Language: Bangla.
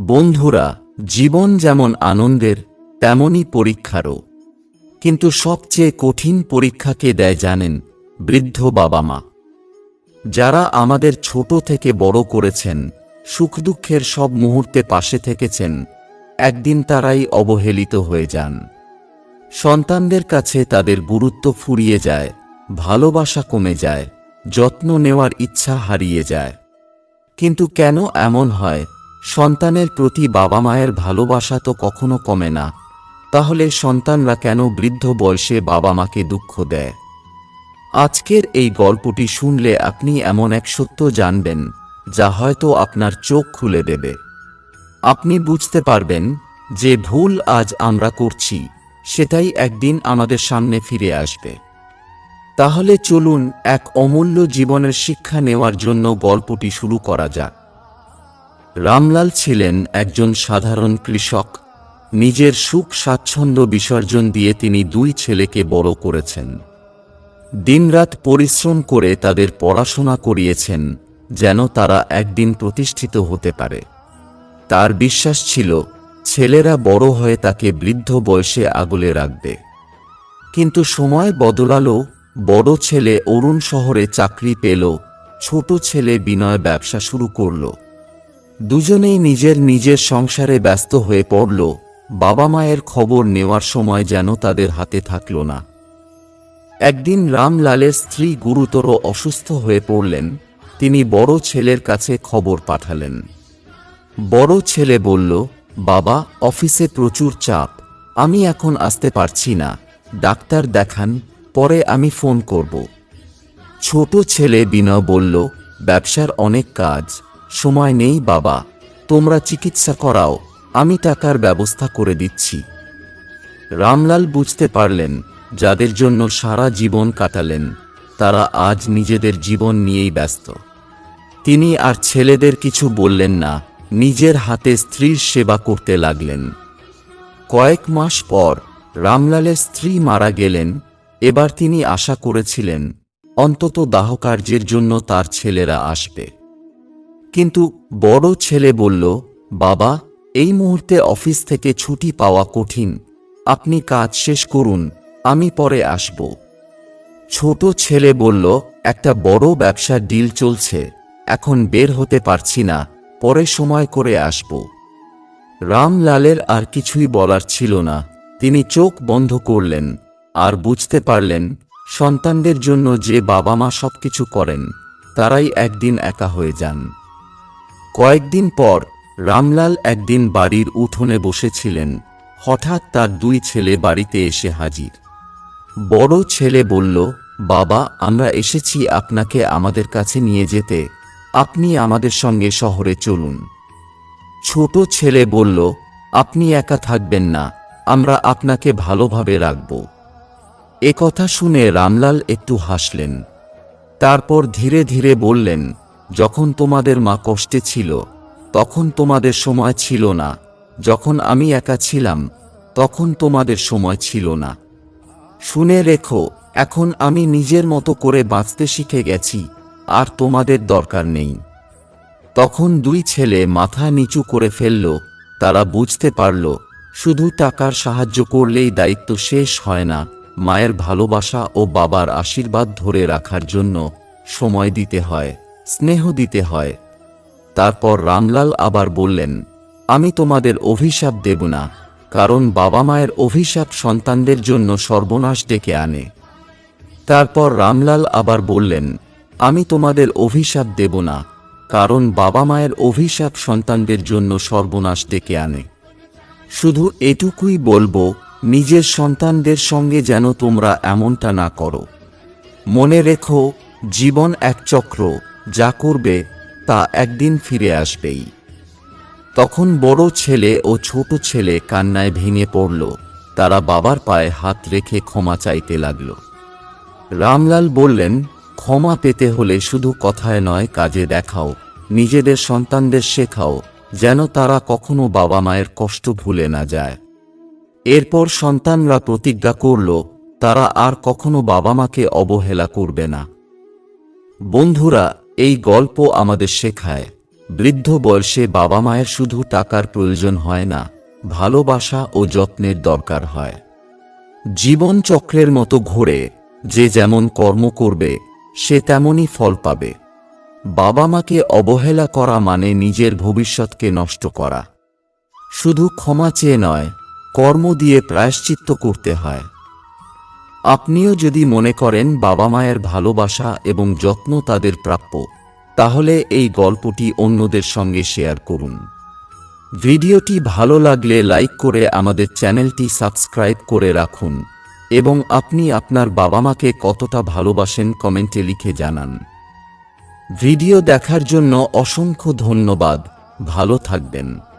বন্ধুরা, জীবন যেমন আনন্দের, তেমনই পরীক্ষারও। কিন্তু সবচেয়ে কঠিন পরীক্ষাকে দেয় জানেন বৃদ্ধ বাবা মা। যারা আমাদের ছোট থেকে বড় করেছেন, সুখ দুঃখের সব মুহূর্তে পাশে থেকেছেন, একদিন তারাই অবহেলিত হয়ে যান। সন্তানদের কাছে তাদের গুরুত্ব ফুরিয়ে যায়, ভালোবাসা কমে যায়, যত্ন নেওয়ার ইচ্ছা হারিয়ে যায়। কিন্তু কেন এমন হয়? সন্তানের প্রতি বাবা মায়ের ভালোবাসা তো কখনো কমে না। তাহলে সন্তানরা কেন বৃদ্ধ বয়সে বাবা মাকে দুঃখ দেয়? আজকের এই গল্পটি শুনলে আপনি এমন এক সত্য জানবেন, যা হয়তো আপনার চোখ খুলে দেবে। আপনি বুঝতে পারবেন যে ভুল আজ আমরা করছি, সেটাই একদিন আমাদের সামনে ফিরে আসবে। তাহলে চলুন এক অমূল্য জীবনের শিক্ষা নেওয়ার জন্য গল্পটি শুরু করা যাক। রামলাল ছিলেন একজন সাধারণ কৃষক। নিজের সুখ স্বাচ্ছন্দ্য বিসর্জন দিয়ে তিনি দুই ছেলেকে বড় করেছেন। দিনরাত পরিশ্রম করে তাদের পড়াশোনা করিয়েছেন, যেন তারা একদিন প্রতিষ্ঠিত হতে পারে। তার বিশ্বাস ছিল, ছেলেরা বড় হয়ে তাকে বৃদ্ধ বয়সে আগলে রাখবে। কিন্তু সময় বদলালো, বড় ছেলে অরুণ শহরে চাকরি পেল, ছোট ছেলে বিনয় ব্যবসা শুরু করল। দুজনেই নিজের নিজের সংসারে ব্যস্ত হয়ে পড়ল। বাবা মায়ের খবর নেওয়ার সময় যেন তাদের হাতে থাকল না। একদিন রামলালের স্ত্রী গুরুতর অসুস্থ হয়ে পড়লেন। তিনি বড় ছেলের কাছে খবর পাঠালেন। বড় ছেলে বলল, বাবা, অফিসে প্রচুর চাপ। আমি এখন আসতে পারছি না। ডাক্তার দেখান, পরে আমি ফোন করব। ছোট ছেলে বিনয় বলল, ব্যবসার অনেক কাজ। সময় নেই, বাবা। তোমরা চিকিৎসা করাও। আমি টাকার ব্যবস্থা করে দিচ্ছি। রামলাল বুঝতে পারলেন, যাদের জন্য সারা জীবন কাটালেন, তারা আজ নিজেদের জীবন নিয়েই ব্যস্ত। তিনি আর ছেলেদের কিছু বললেন না, নিজের হাতে স্ত্রীর সেবা করতে লাগলেন। কয়েক মাস পর রামলালের স্ত্রী মারা গেলেন, এবার তিনি আশা করেছিলেন, অন্তত দাহকার্যের জন্য তার ছেলেরা আসবে। কিন্তু বড় ছেলে বলল, বাবা, এই মুহূর্তে অফিস থেকে ছুটি পাওয়া কঠিন। আপনি কাজ শেষ করুন, আমি পরে আসব। ছোট ছেলে বলল, একটা বড় ব্যবসার ডিল চলছে, এখন বের হতে পারছি না, পরে সময় করে আসব। রামলালের আর কিছুই বলার ছিল না। তিনি চোখ বন্ধ করলেন, আর বুঝতে পারলেন, সন্তানদের জন্য যে বাবা মা সবকিছু করেন, তারাই একদিন একা হয়ে যান। কয়েকদিন পর রামলাল একদিন বাড়ির উঠোনে বসেছিলেন। হঠাৎ তার দুই ছেলে বাড়িতে এসে হাজির। বড় ছেলে বলল, বাবা, আমরা এসেছি আপনাকে আমাদের কাছে নিয়ে যেতে। আপনি আমাদের সঙ্গে শহরে চলুন। ছোট ছেলে বলল, আপনি একা থাকবেন না, আমরা আপনাকে ভালোভাবে রাখব। কথা শুনে রামলাল একটু হাসলেন। তারপর ধীরে ধীরে বললেন যখন তোমাদের মা কষ্টে ছিল, তখন তোমাদের সময় ছিল না। যখন আমি একা ছিলাম, তখন তোমাদের সময় ছিল না। শুনে রেখো, এখন আমি নিজের মতো করে বাঁচতে শিখে গেছি, আর তোমাদের দরকার নেই। তখন দুই ছেলে মাথা নিচু করে ফেলল, তারা বুঝতে পারল, শুধু টাকার সাহায্য করলেই দায়িত্ব শেষ হয় না, মায়ের ভালোবাসা ও বাবার আশীর্বাদ ধরে রাখার জন্য সময় দিতে হয়। স্নেহ দিতে হয়। তারপর রামলাল আবার বললেন, আমি তোমাদের অভিশাপ দেব না, কারণ বাবা মায়ের অভিশাপ সন্তানদের জন্য সর্বনাশ ডেকে আনে। তারপর রামলাল আবার বললেন, আমি তোমাদের অভিশাপ দেব না, কারণ বাবা মায়ের অভিশাপ সন্তানদের জন্য সর্বনাশ ডেকে আনে। শুধু এটুকুই বলব, নিজের সন্তানদের সঙ্গে যেন তোমরা এমনটা না করো। মনে রেখো, জীবন এক চক্র যা করবে তা একদিন ফিরে আসবেই। তখন বড় ছেলে ও ছোট ছেলে কান্নায় ভেঙে পড়ল। তারা বাবার পায়ে হাত রেখে ক্ষমা চাইতে লাগল। রামলাল বললেন, ক্ষমা পেতে হলে শুধু কথায় নয়, কাজে দেখাও। নিজেদের সন্তানদের শেখাও, যেন তারা কখনো বাবা মায়ের কষ্ট ভুলে না যায়। এরপর সন্তানরা প্রতিজ্ঞা করল, তারা আর কখনো বাবা মাকে অবহেলা করবে না। বন্ধুরা এই গল্প আমাদের শেখায়, বৃদ্ধ বয়সে বাবা মায়ের শুধু টাকার প্রয়োজন হয় না, ভালোবাসা ও যত্নের দরকার হয়। জীবন চক্রের মতো ঘোরে, যে যেমন কর্ম করবে, সে তেমনই ফল পাবে। বাবা মাকে অবহেলা করা মানে নিজের ভবিষ্যৎকে নষ্ট করা। শুধু ক্ষমা চেয়ে নয়, কর্ম দিয়ে প্রায়শ্চিত্ত করতে হয়। আপনিও যদি মনে করেন বাবা মায়ের ভালোবাসা এবং যত্ন তাদের প্রাপ্য, তাহলে এই গল্পটি অন্যদের সঙ্গে শেয়ার করুন। ভিডিওটি ভালো লাগলে লাইক করে আমাদের চ্যানেলটি সাবস্ক্রাইব করে রাখুন এবং আপনি আপনার বাবা মাকে কতটা ভালোবাসেন কমেন্টে লিখে জানান। ভিডিও দেখার জন্য অসংখ্য ধন্যবাদ। ভালো থাকবেন।